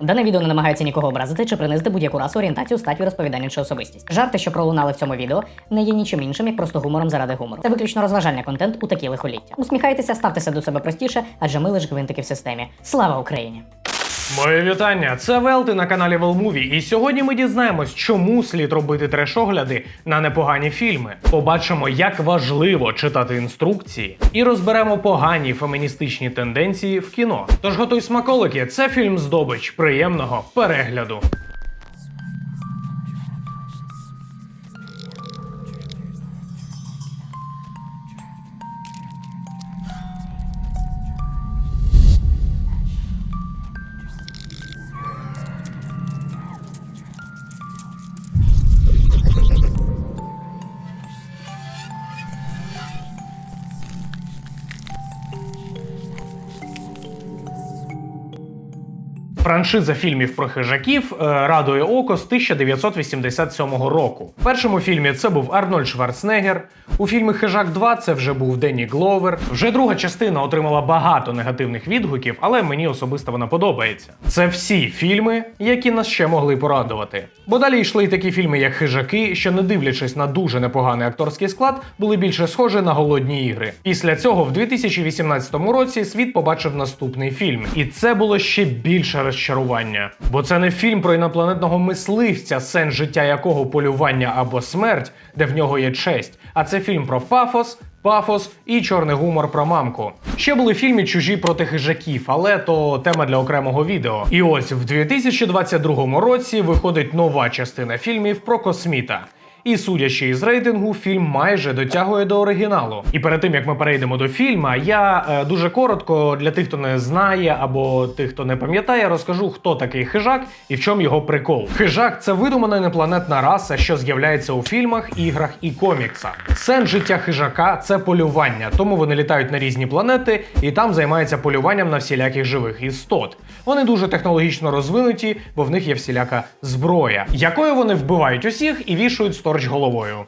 Дане відео не намагається нікого образити чи принизити будь-яку расу, орієнтацію, статтю розповідання чи особистість. Жарти, що пролунали в цьому відео, не є нічим іншим, як просто гумором заради гумору. Це виключно розважальний контент у такі лихоліття. Усміхайтеся, ставтеся до себе простіше, адже ми лише гвинтики в системі. Слава Україні! Моє вітання, це Велти на каналі Велмуві. І сьогодні ми дізнаємось, чому слід робити трешогляди на непогані фільми. Побачимо, як важливо читати інструкції, і розберемо погані феміністичні тенденції в кіно. Тож готуй смаколики, це фільм здобич. Приємного перегляду. Франшиза фільмів про хижаків е, радує око з 1987 року. В першому фільмі це був Арнольд Шварценеггер. У фільмі Хижак 2 це вже був Денні Гловер. Вже друга частина отримала багато негативних відгуків, але мені особисто вона подобається. Це всі фільми, які нас ще могли порадувати. Бо далі йшли й такі фільми, як Хижаки, що, не дивлячись на дуже непоганий акторський склад, були більше схожі на голодні ігри. Після цього, в 2018 році, світ побачив наступний фільм, і це було ще більше розчарування. Бо це не фільм про інопланетного мисливця, сенс життя якого полювання або смерть, де в нього є честь. А це фільм про пафос, пафос і чорний гумор про мамку. Ще були фільми чужі проти хижаків, але то тема для окремого відео. І ось в 2022 році виходить нова частина фільмів про косміта. І судячи із рейтингу, фільм майже дотягує до оригіналу. І перед тим як ми перейдемо до фільма, я е, дуже коротко для тих, хто не знає або тих, хто не пам'ятає, розкажу, хто такий хижак і в чому його прикол. Хижак це видумана інопланетна раса, що з'являється у фільмах, іграх і коміксах. Сенс життя хижака це полювання, тому вони літають на різні планети і там займаються полюванням на всіляких живих істот. Вони дуже технологічно розвинуті, бо в них є всіляка зброя, якою вони вбивають усіх і вішають сторч головою.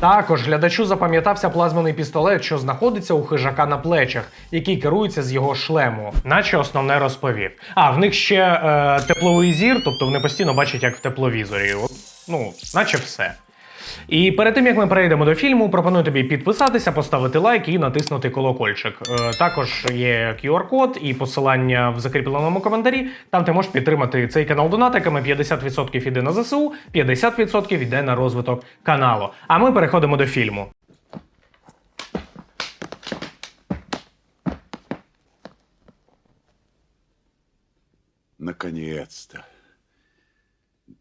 Також глядачу запам'ятався плазмений пістолет, що знаходиться у хижака на плечах, який керується з його шлему, наче основне розповів. А в них ще е, тепловий зір, тобто вони постійно бачать, як в тепловізорі. Ну, наче все. І перед тим як ми перейдемо до фільму, пропоную тобі підписатися, поставити лайк і натиснути колокольчик. Е, також є QR-код і посилання в закріпленому коментарі. Там ти можеш підтримати цей канал донатиками. 50% іде на ЗСУ, 50% іде на розвиток каналу. А ми переходимо до фільму. Наконец-то.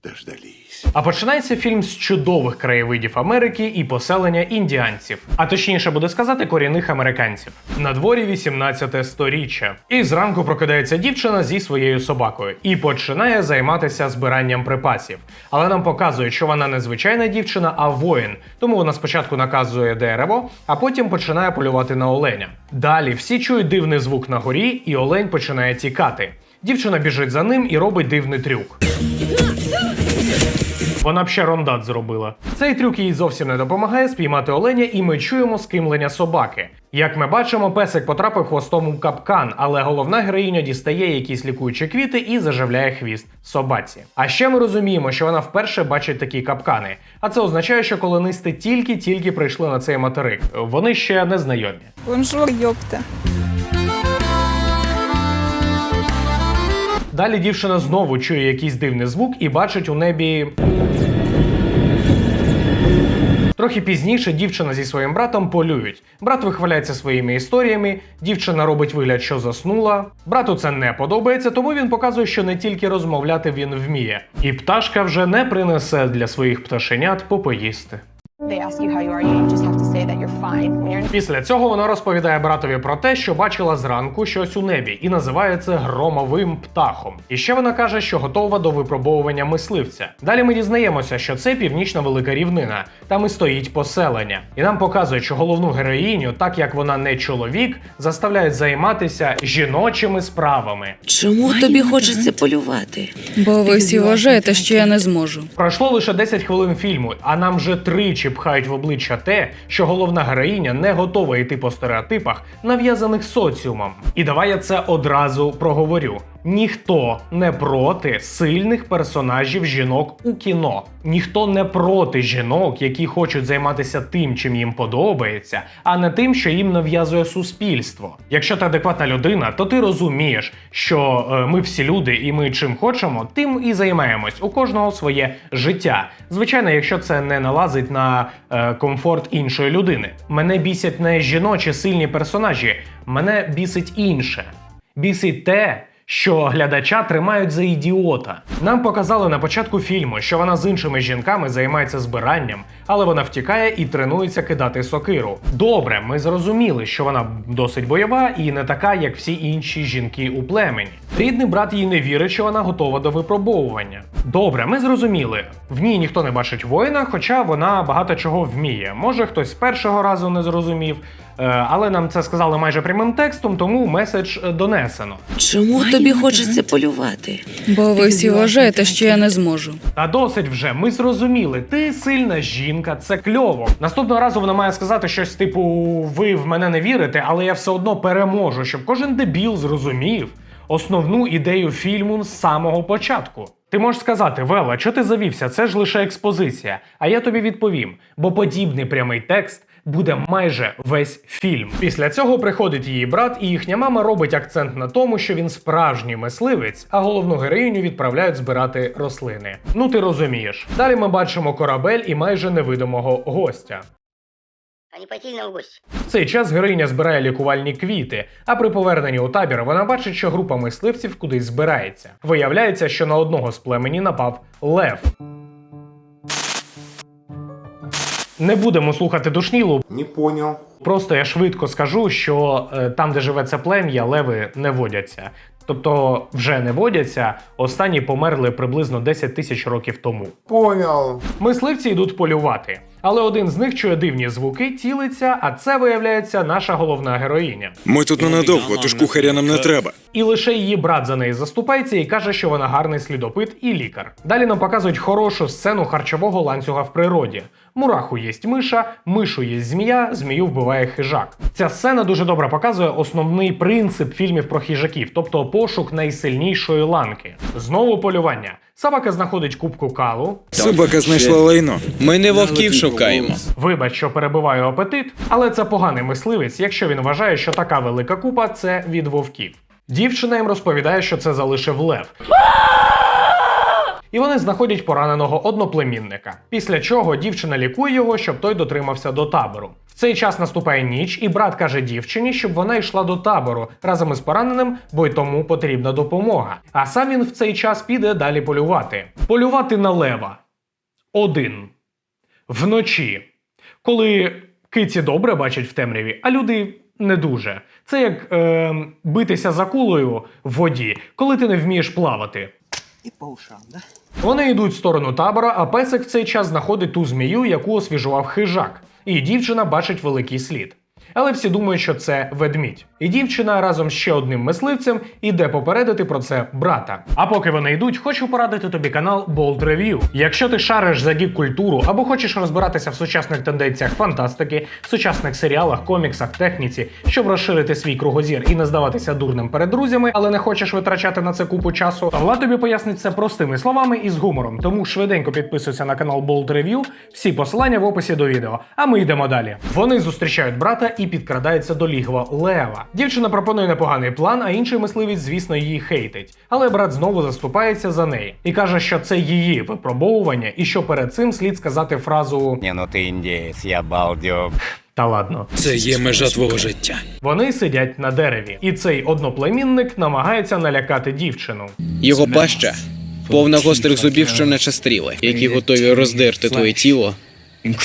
Дождались. А починається фільм з чудових краєвидів Америки і поселення індіанців, а точніше буде сказати корінних американців. На дворі 18 сторіччя. І зранку прокидається дівчина зі своєю собакою і починає займатися збиранням припасів. Але нам показують, що вона не звичайна дівчина, а воїн. Тому вона спочатку наказує дерево, а потім починає полювати на оленя. Далі всі чують дивний звук на горі, і олень починає тікати. Дівчина біжить за ним і робить дивний трюк. Вона б ще рондат зробила. Цей трюк їй зовсім не допомагає спіймати оленя, і ми чуємо скимлення собаки. Як ми бачимо, песик потрапив хвостом у капкан, але головна героїня дістає якісь лікуючі квіти і заживляє хвіст собаці. А ще ми розуміємо, що вона вперше бачить такі капкани. А це означає, що колонисти тільки-тільки прийшли на цей материк. Вони ще не знайомі. Бонжур, ёпта. Далі дівчина знову чує якийсь дивний звук і бачить у небі. Трохи пізніше дівчина зі своїм братом полюють. Брат вихваляється своїми історіями, дівчина робить вигляд, що заснула. Брату це не подобається, тому він показує, що не тільки розмовляти він вміє. І пташка вже не принесе для своїх пташенят попоїсти. Після цього вона розповідає братові про те, що бачила зранку щось у небі, і називає це громовим птахом. І ще вона каже, що готова до випробовування мисливця. Далі ми дізнаємося, що це північна велика рівнина, там і стоїть поселення. І нам показують, що головну героїню, так як вона не чоловік, заставляють займатися жіночими справами. Чому тобі хочеться полювати? Бо ви всі вважаєте, що я не зможу. Пройшло лише 10 хвилин фільму, а нам вже тричі пхають в обличчя те, що головна героїня не готова йти по стереотипах, нав'язаних соціумом. І давай я це одразу проговорю. Ніхто не проти сильних персонажів жінок у кіно. Ніхто не проти жінок, які хочуть займатися тим, чим їм подобається, а не тим, що їм нав'язує суспільство. Якщо ти адекватна людина, то ти розумієш, що е, ми всі люди, і ми чим хочемо, тим і займаємось. У кожного своє життя. Звичайно, якщо це не налазить на е, комфорт іншої людини. Мене бісять не жіночі сильні персонажі, мене бісить інше. Бісить те, що глядача тримають за ідіота. Нам показали на початку фільму, що вона з іншими жінками займається збиранням, але вона втікає і тренується кидати сокиру. Добре, ми зрозуміли, що вона досить бойова і не така, як всі інші жінки у племені. Рідний брат їй не вірить, що вона готова до випробовування. Добре, ми зрозуміли. В ній ніхто не бачить воїна, хоча вона багато чого вміє. Може, хтось з першого разу не зрозумів, але нам це сказали майже прямим текстом, тому меседж е, донесено. Чому тобі хочеться полювати? Бо ви всі вважаєте, що я не зможу. Та досить вже, ми зрозуміли. Ти сильна жінка, це кльово. Наступного разу вона має сказати щось типу: ви в мене не вірите, але я все одно переможу, щоб кожен дебіл зрозумів основну ідею фільму з самого початку. Ти можеш сказати, Вела, що ти завівся? Це ж лише експозиція. А я тобі відповім, бо подібний прямий текст буде майже весь фільм. Після цього приходить її брат, і їхня мама робить акцент на тому, що він справжній мисливець, а головну героїню відправляють збирати рослини. Ну ти розумієш. Далі ми бачимо корабель і майже невидимого гостя. а не пойти нам? В цей час героїня збирає лікувальні квіти, а при поверненні у табір вона бачить, що група мисливців кудись збирається. Виявляється, що на одного з племені напав лев. Не будемо слухати душнілу, Не понял. Просто я швидко скажу, що е, там, де живе це плем'я, леви не водяться. Тобто вже не водяться, останні померли приблизно 10 тисяч років тому. Понял. Мисливці йдуть полювати, але один з них чує дивні звуки, цілиться, а це виявляється наша головна героїня. Ми тут ненадовго, тож кухаря нам не треба. І лише її брат за неї заступається і каже, що вона гарний слідопит і лікар. Далі нам показують хорошу сцену харчового ланцюга в природі. Мураху єсть миша, мишу єсть змія, змію вбиває хижак. Ця сцена дуже добре показує основний принцип фільмів про хижаків, тобто пошук найсильнішої ланки. Знову полювання. Собака знаходить кубку калу. Собака знайшла лайно. Ми не вовків шукаємо. Вибач, що перебиваю апетит, але це поганий мисливець, якщо він вважає, що така велика купа це від вовків. Дівчина їм розповідає, що це залишив лев. І вони знаходять пораненого одноплемінника. Після чого дівчина лікує його, щоб той дотримався до табору. Цей час наступає ніч, і брат каже дівчині, щоб вона йшла до табору разом із пораненим, бо й тому потрібна допомога. А сам він в цей час піде далі полювати. Полювати на лева. Один вночі, коли киці добре бачать в темряві, а люди не дуже. Це як е, битися за кулею в воді, коли ти не вмієш плавати. И по ушам, да? Вони йдуть в сторону табора, а песик в цей час знаходить ту змію, яку освіжував хижак, і дівчина бачить великий слід. Але всі думають, що це ведмідь. І дівчина разом з ще одним мисливцем іде попередити про це брата. А поки вони йдуть, хочу порадити тобі канал Bold Review. Якщо ти шариш за гік культуру або хочеш розбиратися в сучасних тенденціях фантастики, сучасних серіалах, коміксах, техніці, щоб розширити свій кругозір і не здаватися дурним перед друзями, але не хочеш витрачати на це купу часу, то Влад тобі пояснить це простими словами і з гумором. Тому швиденько підписуйся на канал Bold Review, всі посилання в описі до відео. А ми йдемо далі. Вони зустрічають брата і підкрадаються до лігва Лева. Дівчина пропонує непоганий план, а інший мисливець, звісно, її хейтить. Але брат знову заступається за неї і каже, що це її випробовування, і що перед цим слід сказати фразу Не, ну ты индеец, я балдег. Та ладно. Це є межа твого життя. Вони сидять на дереві, і цей одноплемінник намагається налякати дівчину. Його паща повна гострих зубів, що наче стріли, які готові роздерти твоє тіло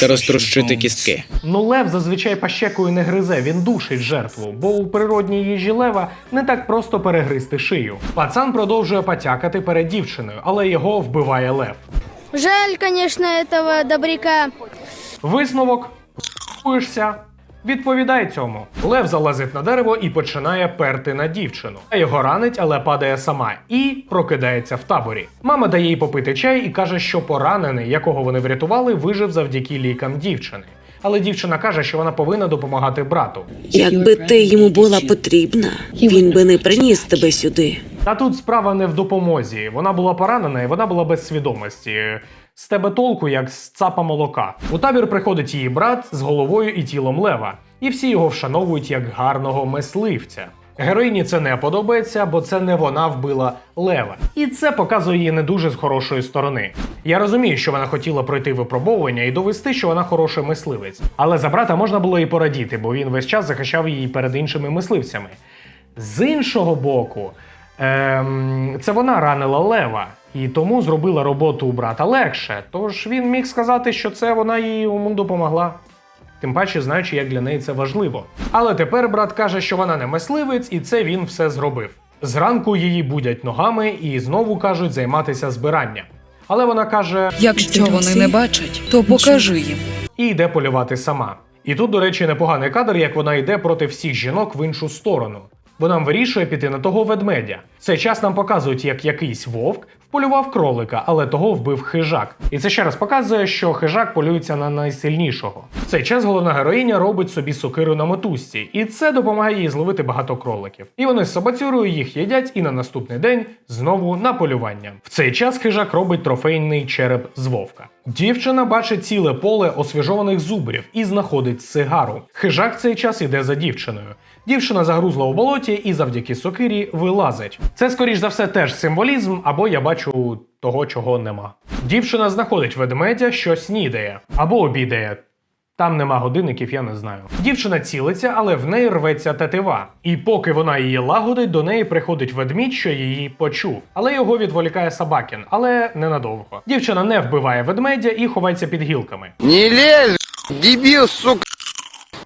та розтрощити кістки. Ну, лев зазвичай пащекою не гризе, він душить жертву, бо у природній їжі лева не так просто перегризти шию. Пацан продовжує потякати перед дівчиною, але його вбиває лев. Жаль, звісно, цього добряка. Висновок хуєшся, Відповідай цьому. Лев залазить на дерево і починає перти на дівчину. А його ранить, але падає сама і прокидається в таборі. Мама дає їй попити чай і каже, що поранений, якого вони врятували, вижив завдяки лікам дівчини. Але дівчина каже, що вона повинна допомагати брату. Якби ти йому була потрібна, він би не приніс тебе сюди. Та тут справа не в допомозі. Вона була поранена і вона була без свідомості. З тебе толку, як з цапа молока. У табір приходить її брат з головою і тілом лева, і всі його вшановують як гарного мисливця. Героїні це не подобається, бо це не вона вбила лева. І це показує її не дуже з хорошої сторони. Я розумію, що вона хотіла пройти випробовування і довести, що вона хороший мисливець. Але за брата можна було і порадіти, бо він весь час захищав її перед іншими мисливцями. З іншого боку, ем, це вона ранила лева, і тому зробила роботу у брата легше. Тож він міг сказати, що це вона їй йому допомогла. Тим паче, знаючи, як для неї це важливо. Але тепер брат каже, що вона не мисливець, і це він все зробив. Зранку її будять ногами і знову кажуть займатися збиранням. Але вона каже Якщо вони не бачать, то покажи їм. і йде полювати сама. І тут, до речі, непоганий кадр, як вона йде проти всіх жінок в іншу сторону. Бо нам вирішує піти на того ведмедя. Цей час нам показують, як якийсь вовк вполював кролика, але того вбив хижак. І це ще раз показує, що хижак полюється на найсильнішого. В цей час головна героїня робить собі сокиру на мотузці, і це допомагає їй зловити багато кроликів. І вони з собацюрою їх їдять, і на наступний день знову на полювання. В цей час хижак робить трофейний череп з вовка. Дівчина бачить ціле поле освіжованих зубрів і знаходить сигару. Хижак в цей час іде за дівчиною. Дівчина загрузла у болоті і завдяки сокирі вилазить. Це, скоріш за все, теж символізм, або я бачу того, чого нема. Дівчина знаходить ведмедя, що снідає або обідає. Там нема годинників, я не знаю. Дівчина цілиться, але в неї рветься тетива. І поки вона її лагодить, до неї приходить ведмідь, що її почув. Але його відволікає Собакін, але ненадовго. Дівчина не вбиває ведмедя і ховається під гілками. Не лезь, дебил, сука!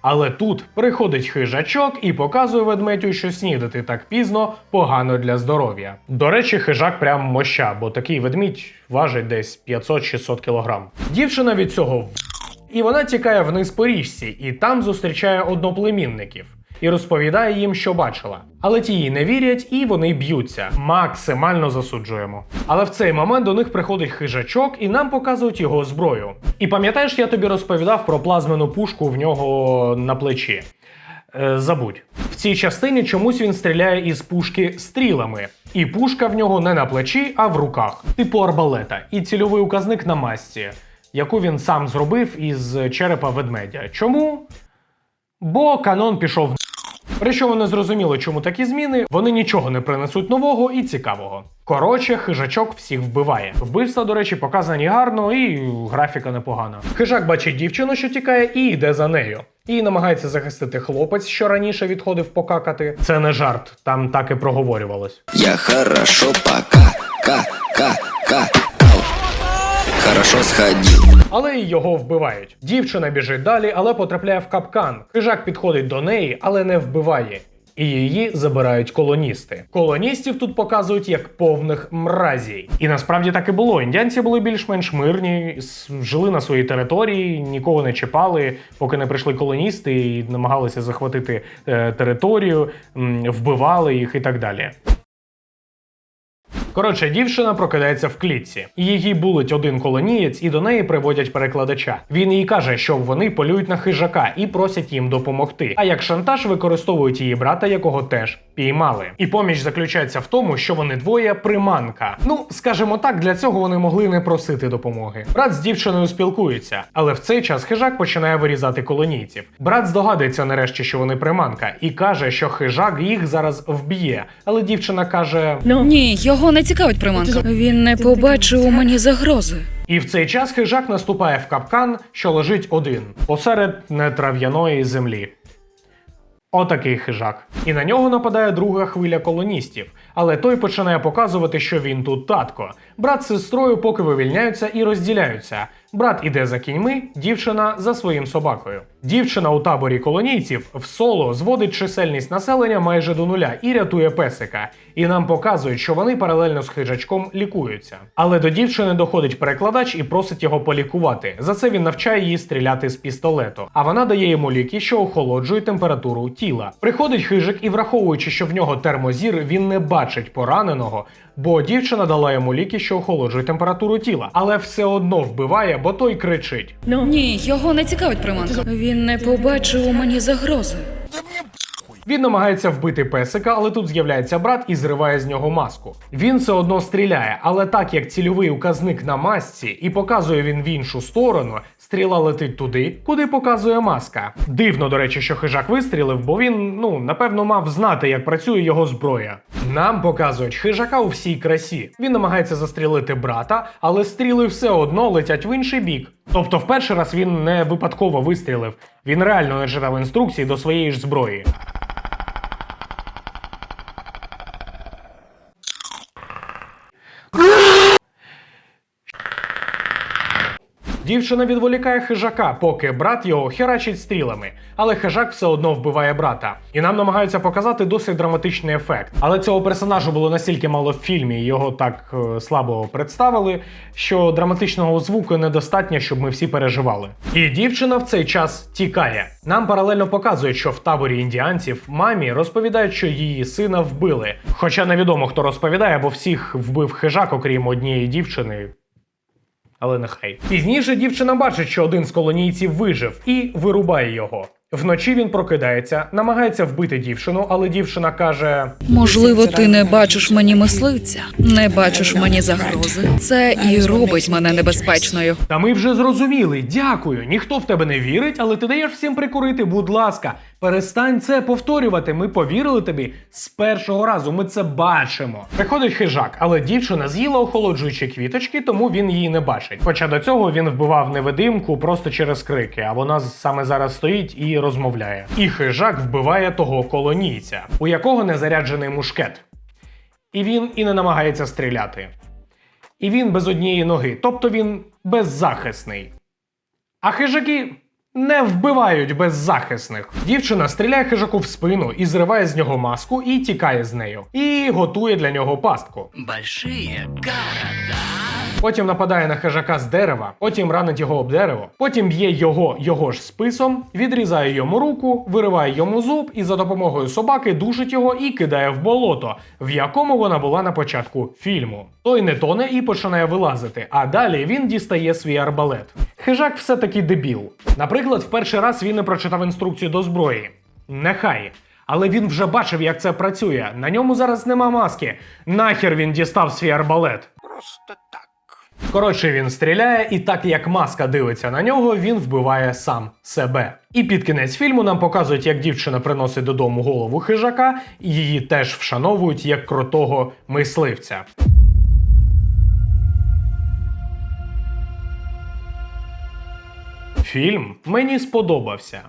Але тут приходить хижачок і показує ведмедю, що снідати так пізно погано для здоров'я. До речі, хижак прям моща, бо такий ведмідь важить десь 500-600 кілограм. Дівчина від цього і вона тікає вниз по річці, і там зустрічає одноплемінників. І розповідає їм, що бачила. Але ті їй не вірять, і вони б'ються. Максимально засуджуємо. Але в цей момент до них приходить хижачок, і нам показують його зброю. І пам'ятаєш, я тобі розповідав про плазмену пушку в нього на плечі. Е, забудь. В цій частині чомусь він стріляє із пушки стрілами. І пушка в нього не на плечі, а в руках, типу арбалета, і цільовий указник на масці, яку він сам зробив із черепа ведмедя. Чому? Бо канон пішов. Причому не зрозуміло, чому такі зміни, вони нічого не принесуть нового і цікавого. Коротше, хижачок всіх вбиває. Вбивства, до речі, показані гарно і графіка непогана. Хижак бачить дівчину, що тікає, і йде за нею. І намагається захистити хлопець, що раніше відходив покакати. Це не жарт, там так і проговорювалось. Я хорошо пока, ка, ка, ка. Хорошо сходил. Але й його вбивають. Дівчина біжить далі, але потрапляє в капкан. Хижак підходить до неї, але не вбиває. І її забирають колоністи. Колоністів тут показують як повних мразій. І насправді так і було. Індіанці були більш-менш мирні, жили на своїй території, нікого не чіпали, поки не прийшли колоністи і намагалися захватити е, територію, вбивали їх і так далі. Коротше, дівчина прокидається в клітці. Її булить один колонієць, і до неї приводять перекладача. Він їй каже, що вони полюють на хижака і просять їм допомогти. А як шантаж використовують її брата, якого теж піймали. І поміч заключається в тому, що вони двоє приманка. Ну, скажімо так, для цього вони могли не просити допомоги. Брат з дівчиною спілкується, але в цей час хижак починає вирізати колонійців. Брат здогадується нарешті, що вони приманка, і каже, що хижак їх зараз вб'є. Але дівчина каже: Ну Ні, його не цікавить приманка. Він не побачив у мені загрози. І в цей час хижак наступає в капкан, що лежить один посеред нетрав'яної землі. Отакий хижак. І на нього нападає друга хвиля колоністів. Але той починає показувати, що він тут татко. Брат з сестрою поки вивільняються і розділяються. Брат іде за кіньми, дівчина за своїм собакою. Дівчина у таборі колонійців в соло зводить чисельність населення майже до нуля і рятує песика. І нам показують, що вони паралельно з хижачком лікуються. Але до дівчини доходить перекладач і просить його полікувати. За це він навчає її стріляти з пістолету. А вона дає йому ліки, що охолоджують температуру тіла. Приходить хижик і, враховуючи, що в нього термозір, він не бачить пораненого, бо дівчина дала йому ліки, що охолоджують температуру тіла, але все одно вбиває, бо той кричить. Ні, його не цікавить приманка. Він не побачив у мені загрози. Він намагається вбити песика, але тут з'являється брат і зриває з нього маску. Він все одно стріляє, але так як цільовий указник на масці і показує він в іншу сторону, стріла летить туди, куди показує маска. Дивно, до речі, що хижак вистрілив, бо він, ну, напевно, мав знати, як працює його зброя. Нам показують хижака у всій красі. Він намагається застрілити брата, але стріли все одно летять в інший бік. Тобто, в перший раз він не випадково вистрілив, він реально не читав інструкції до своєї ж зброї. Дівчина відволікає хижака, поки брат його херачить стрілами, але хижак все одно вбиває брата. І нам намагаються показати досить драматичний ефект. Але цього персонажу було настільки мало в фільмі, його так е, слабо представили, що драматичного звуку недостатньо, щоб ми всі переживали. І дівчина в цей час тікає. Нам паралельно показують, що в таборі індіанців мамі розповідають, що її сина вбили. Хоча невідомо хто розповідає, бо всіх вбив хижак, окрім однієї дівчини. Але нехай. Пізніше дівчина бачить, що один з колонійців вижив і вирубає його. Вночі він прокидається, намагається вбити дівчину, але дівчина каже: Можливо, ти не бачиш мені мисливця, не бачиш мені загрози. Це і робить мене небезпечною. Та ми вже зрозуміли, дякую. Ніхто в тебе не вірить, але ти даєш всім прикурити. Будь ласка, перестань це повторювати. Ми повірили тобі з першого разу. Ми це бачимо. Приходить хижак, але дівчина з'їла охолоджуючі квіточки, тому він її не бачить. Хоча до цього він вбивав невидимку просто через крики, а вона саме зараз стоїть і розмовляє. І хижак вбиває того колонійця, у якого не заряджений мушкет. І він і не намагається стріляти. І він без однієї ноги, тобто він беззахисний. А хижаки не вбивають беззахисних. Дівчина стріляє хижаку в спину і зриває з нього маску і тікає з нею. І готує для нього пастку. Потім нападає на хижака з дерева, потім ранить його об дерево, потім б'є його його ж списом, відрізає йому руку, вириває йому зуб і за допомогою собаки душить його і кидає в болото, в якому вона була на початку фільму. Той не тоне і починає вилазити, а далі він дістає свій арбалет. Хижак все-таки дебіл. Наприклад, в перший раз він не прочитав інструкцію до зброї. Нехай. Але він вже бачив, як це працює. На ньому зараз нема маски. Нахер він дістав свій арбалет. Просто так. Коротше, він стріляє, і так як маска дивиться на нього, він вбиває сам себе. І під кінець фільму нам показують, як дівчина приносить додому голову хижака, і її теж вшановують як крутого мисливця. Фільм мені сподобався.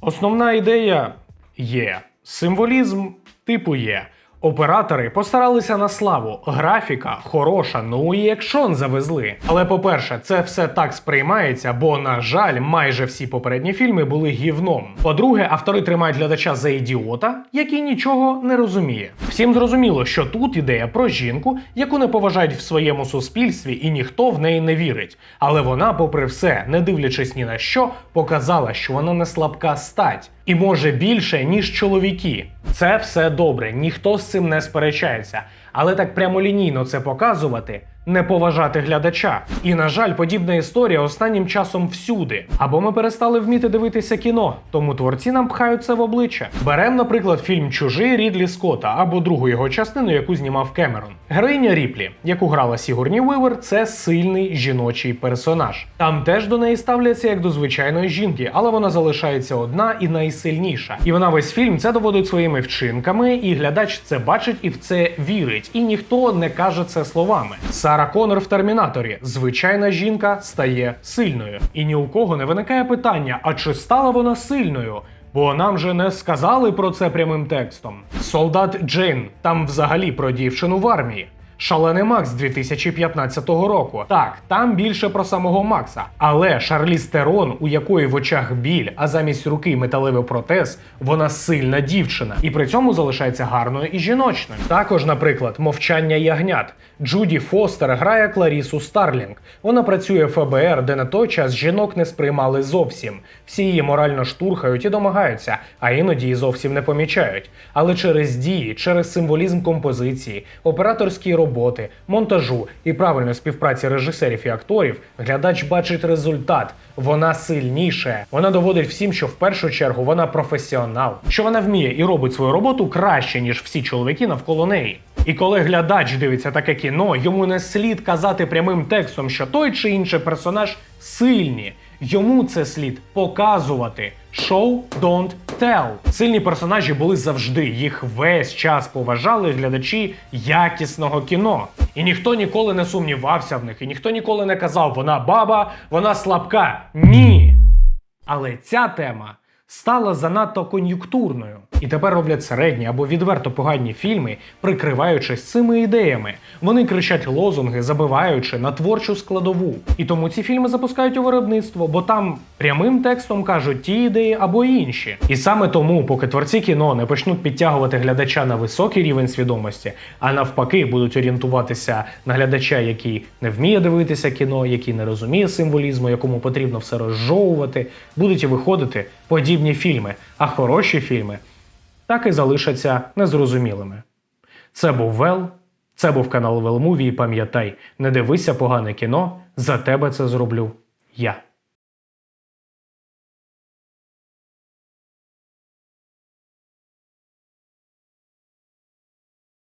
Основна ідея є. Символізм типу є. Оператори постаралися на славу, графіка хороша, ну і екшон завезли. Але по-перше, це все так сприймається, бо, на жаль, майже всі попередні фільми були гівном. По-друге, автори тримають глядача за ідіота, який нічого не розуміє. Всім зрозуміло, що тут ідея про жінку, яку не поважають в своєму суспільстві, і ніхто в неї не вірить. Але вона, попри все, не дивлячись ні на що, показала, що вона не слабка стать і може більше, ніж чоловіки. Це все добре, ніхто з цим не сперечається. Але так прямолінійно це показувати не поважати глядача. І на жаль, подібна історія останнім часом всюди. Або ми перестали вміти дивитися кіно, тому творці нам пхають це в обличчя. Берем, наприклад, фільм Чужий Рідлі Скотта або другу його частину, яку знімав Кемерон. Героїня Ріплі, яку грала Сігурні Уивер, це сильний жіночий персонаж. Там теж до неї ставляться як до звичайної жінки, але вона залишається одна і найсильніша. І вона весь фільм це доводить своїми вчинками, і глядач це бачить і в це вірить. І ніхто не каже це словами. Сара Конор в Термінаторі. Звичайна жінка стає сильною. І ні у кого не виникає питання: а чи стала вона сильною? Бо нам же не сказали про це прямим текстом. Солдат Джейн там взагалі про дівчину в армії. Шалений Макс 2015 року. Так, там більше про самого Макса. Але Шарліз Терон, у якої в очах біль, а замість руки металевий протез, вона сильна дівчина. І при цьому залишається гарною і жіночною. Також, наприклад, мовчання ягнят. Джуді Фостер грає Кларісу Старлінг. Вона працює в ФБР, де на той час жінок не сприймали зовсім. Всі її морально штурхають і домагаються, а іноді її зовсім не помічають. Але через дії, через символізм композиції, операторські роботи, монтажу і правильної співпраці режисерів і акторів, глядач бачить результат. Вона сильніше. Вона доводить всім, що в першу чергу вона професіонал, що вона вміє і робить свою роботу краще, ніж всі чоловіки навколо неї. І коли глядач дивиться таке кіно, йому не слід казати прямим текстом, що той чи інший персонаж сильні. Йому це слід показувати. Show, don't tell. Сильні персонажі були завжди. Їх весь час поважали глядачі якісного кіно. І ніхто ніколи не сумнівався в них, і ніхто ніколи не казав, вона баба, вона слабка. Ні. Але ця тема стала занадто кон'юнктурною. І тепер роблять середні або відверто погані фільми, прикриваючись цими ідеями. Вони кричать лозунги, забиваючи на творчу складову. І тому ці фільми запускають у виробництво, бо там прямим текстом кажуть ті ідеї або інші. І саме тому, поки творці кіно не почнуть підтягувати глядача на високий рівень свідомості, а навпаки, будуть орієнтуватися на глядача, який не вміє дивитися кіно, який не розуміє символізму, якому потрібно все розжовувати, будуть і виходити подібні фільми, а хороші фільми так і залишаться незрозумілими. Це був Вел, це був канал Велмуві. І пам'ятай, не дивися погане кіно, за тебе це зроблю я.